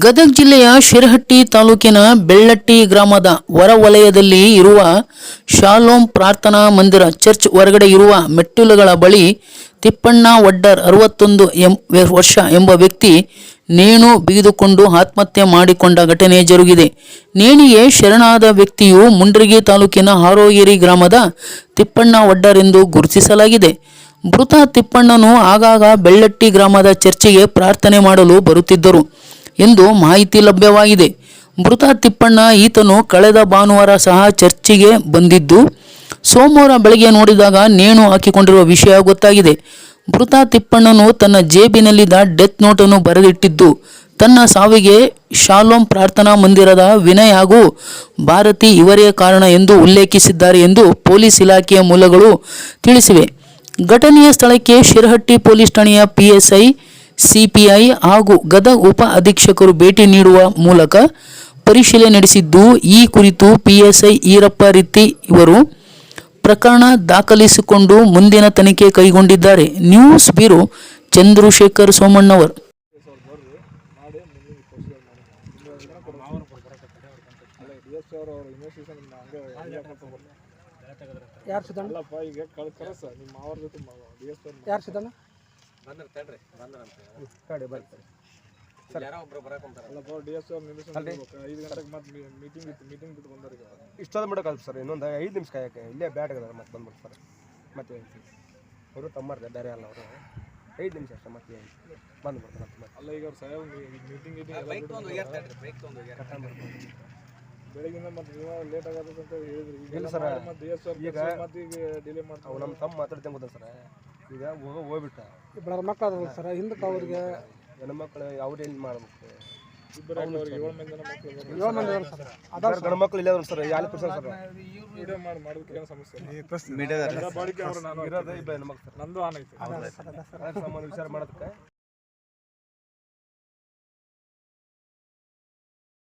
ಗದಗ ಜಿಲ್ಲೆಯ ಶಿರಹಟ್ಟಿ ತಾಲೂಕಿನ ಬೆಳ್ಳಟ್ಟಿ ಗ್ರಾಮದ ಹೊರವಲಯದಲ್ಲಿ ಇರುವ ಶಾಲೋಂ ಪ್ರಾರ್ಥನಾ ಮಂದಿರ ಚರ್ಚ್ ಹೊರಗಡೆ ಇರುವ ಮೆಟ್ಟಿಲುಗಳ ಬಳಿ ತಿಪ್ಪಣ್ಣ ವಡ್ಡರ್ ಅರವತ್ತೊಂದು ಎಂ ವರ್ಷ ಎಂಬ ವ್ಯಕ್ತಿ ನೇಣು ಬಿಗಿದುಕೊಂಡು ಆತ್ಮಹತ್ಯೆ ಮಾಡಿಕೊಂಡ ಘಟನೆ ಜರುಗಿದೆ. ನೇಣಿಗೆ ಶರಣಾದ ವ್ಯಕ್ತಿಯು ಮುಂಡ್ರಿಗಿ ತಾಲೂಕಿನ ಹಾರೋಗಿರಿ ಗ್ರಾಮದ ತಿಪ್ಪಣ್ಣ ವಡ್ಡರ್ ಎಂದು ಗುರುತಿಸಲಾಗಿದೆ. ಮೃತ ತಿಪ್ಪಣ್ಣನು ಆಗಾಗ ಬೆಳ್ಳಟ್ಟಿ ಗ್ರಾಮದ ಚರ್ಚಿಗೆ ಪ್ರಾರ್ಥನೆ ಮಾಡಲು ಬರುತ್ತಿದ್ದರು. ಎಂದು ಮಾಹಿತಿ ಲಭ್ಯವಾಗಿದೆ. ಮೃತ ತಿಪ್ಪಣ್ಣ ಈತನು ಕಳೆದ ಭಾನುವಾರ ಸಹ ಚರ್ಚಿಗೆ ಬಂದಿದ್ದು, ಸೋಮವಾರ ಬೆಳಗ್ಗೆ ನೋಡಿದಾಗ ನೇಣು ಹಾಕಿಕೊಂಡಿರುವ ವಿಷಯ ಗೊತ್ತಾಗಿದೆ. ಮೃತ ತಿಪ್ಪಣ್ಣನು ತನ್ನ ಜೇಬಿನಲ್ಲಿದ್ದ ಡೆತ್ ನೋಟನ್ನು ಬರೆದಿಟ್ಟಿದ್ದು, ತನ್ನ ಸಾವಿಗೆ ಶಾಲೋಂ ಪ್ರಾರ್ಥನಾ ಮಂದಿರದ ವಿನಯ್ ಹಾಗೂ ಭಾರತಿ ಇವರೇ ಕಾರಣ ಎಂದು ಉಲ್ಲೇಖಿಸಿದ್ದಾರೆ ಎಂದು ಪೊಲೀಸ್ ಇಲಾಖೆಯ ಮೂಲಗಳು ತಿಳಿಸಿವೆ. ಘಟನೆಯ ಸ್ಥಳಕ್ಕೆ ಶಿರಹಟ್ಟಿ ಪೊಲೀಸ್ ಠಾಣೆಯ ಪಿಎಸ್ಐ ಸಿಪಿಐ ಹಾಗೂ ಗದಗ ಉಪ ಅಧೀಕ್ಷಕರು ಭೇಟಿ ನೀಡುವ ಮೂಲಕ ಪರಿಶೀಲನೆ ನಡೆಸಿದ್ದು ಈ ಕುರಿತು ಪಿಎಸ್ಐ ಈರಪ್ಪ ರೀತಿ ಇವರು ಪ್ರಕರಣ ದಾಖಲಿಸಿಕೊಂಡು ಮುಂದಿನ ತನಿಖೆ ಕೈಗೊಂಡಿದ್ದಾರೆ. News bureau Chandrashekar Somannavar. ಯಾರು ಅಲ್ಲಪ್ಪ ಈಗ ಕಳ್ ಕರಸ ನಿಮ್ಮ ಅವ್ರ ಜೊತೆ ಡಿ ಎಸ್ ಅವ್ರ ಯಾರು ಸಿದ್ದಣ್ಣ ಅಲ್ಲಪ್ಪ ಡಿ ಎಸ್ ಅವ್ರ ಐದು ಗಂಟೆಗೆ ಮತ್ತೆ ಮೀಟಿಂಗ್ ಇತ್ತು ಮೀಟಿಂಗ್ ಬಿಟ್ಟು ಬಂದಾರ ಇಷ್ಟೊಂದು ಬಿಡೋಕ್ಕಲ್ಲ ಸರ್ ಇನ್ನೊಂದು ಐದು ನಿಮಿಷ ಕಾಯಕ್ಕೆ. ಇಲ್ಲೇ ಬ್ಯಾಟ್ ಆಗದ ಮತ್ತೆ ಬಂದ್ಬಿಡ್ತಾರೆ ಸರ್. ಮತ್ತೆ ಅವರು ತಮ್ಮರ್ದೆ ಬೇರೆ ಅಲ್ಲ ಅವರು. ಐದು ನಿಮಿಷ ಅಷ್ಟೇ ಮತ್ತೆ ಬಂದ್ಬಿಡ್ತಾರೆ ಮತ್ತೆ ಅಲ್ಲ ಈಗ ಅವ್ರ ಸಾಹೇಬ್ ಮೀಟಿಂಗ್ ಬಿಟ್ಟು ಬೆಳಗಿಂದ ಮತ್ತೆ ನೀವು ಲೇಟ್ ಆಗತ್ತೆ ಅಂತ ಹೇಳಿದ್ರಿ. ಈಗ ಇಲ್ಲ ಸರ್. ಮತ್ತೆ ಡಿ ಎಸ್ ಈಗ ಮತ್ತೆ ಈಗ ಡಿಲೇ ಮಾಡ್ತಾರೆ ಅವು ನಮ್ಮ ತಮ್ಮ ಮಾತಾಡ್ತೇನೆ ಗೊತ್ತಾ ಸರ್. ಈಗ ಹೋಗ ಹೋಗ್ಬಿಟ್ಟ. ಇಬ್ಬರ ಮಕ್ಕಳು ಅದಾವಲ್ಲ ಸರ್ ಹಿಂದಕ್ಕೆ ಅವ್ರಿಗೆ? ಹೆಣ್ಮಕ್ಳು ಅವ್ರು ಏನು ಮಾಡ್ಬೇಕು? ಇಬ್ಬರು ಅವ್ರಿಗೆ ಏಳು ಮಂದಿ ಮಕ್ಕಳು ಅದಾರ ಸರ್. ಅದಾರ ಇಲ್ಲ ಸರ್ ಯಾರು ಸರ್? ಮೀಡಿಯಾದ ಇರೋದು ಇಬ್ಬರು ಹೆಣ್ಮಕ್ಳು ಸರ್. ನಂದು ಆನ್ ಐತೆ ಅದಕ್ಕೆ ಸಂಬಂಧ ವಿಚಾರ ಮಾಡೋದಕ್ಕೆ.